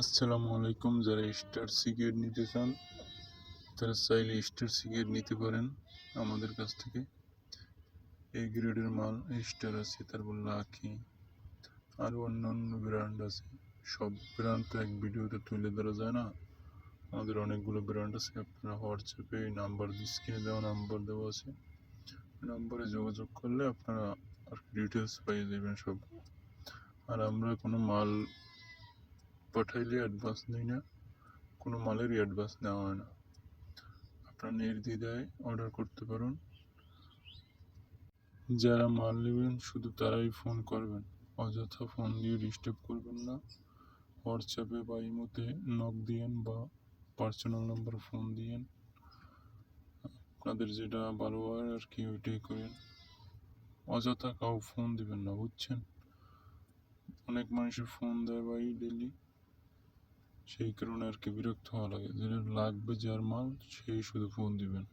আসসালামু আলাইকুম, যারা স্টার সিগারেট নিতে চান, তারা চাইলে স্টার সিগারেট নিতে পারেন আমাদের কাছ থেকে। এই গ্রেডের মাল স্টার আছে, তারপর লাকি আরও অন্যান্য ব্র্যান্ড আছে। সব ব্র্যান্ড তো এক ভিডিওতে তুলে ধরা যায় না। আমাদের অনেকগুলো ব্র্যান্ড আছে, আপনারা হোয়াটসঅ্যাপে নাম্বার স্ক্রিনে দেওয়া নাম্বার দেওয়া আছে। নাম্বারে যোগাযোগ করলে আপনারা আর ডিটেলস পাইয়ে যাবেন সব। আর আমরা কোনো মাল পাঠাইলে অ্যাডভান্স নিই না। কোনো মালেরই অ্যাডভান্স নেওয়া হয় না। আপনারা নির্দ্বিধায় অর্ডার করতে পারেন। যারা মাল নেবেন, শুধু তারাই ফোন করবেন। অযথা ফোন দিয়ে ডিস্টার্ব করবেন না। হোয়াটসঅ্যাপে বা ইমোতে নক দিয়েন বা পার্সোনাল নম্বর ফোন দিয়েন। আপনাদের যেটা ভালো হয় আর কি, ওইটাই করেন। অযথা কাউ ফোন দিবেন না, বুঝছেন? অনেক মানুষের ফোন দেয় ভাই ডেলি সেই কারণে আর কি বিরক্ত হওয়া লাগে। যেটা লাগবে যার মাল সেই শুধু ফোন দিবেন।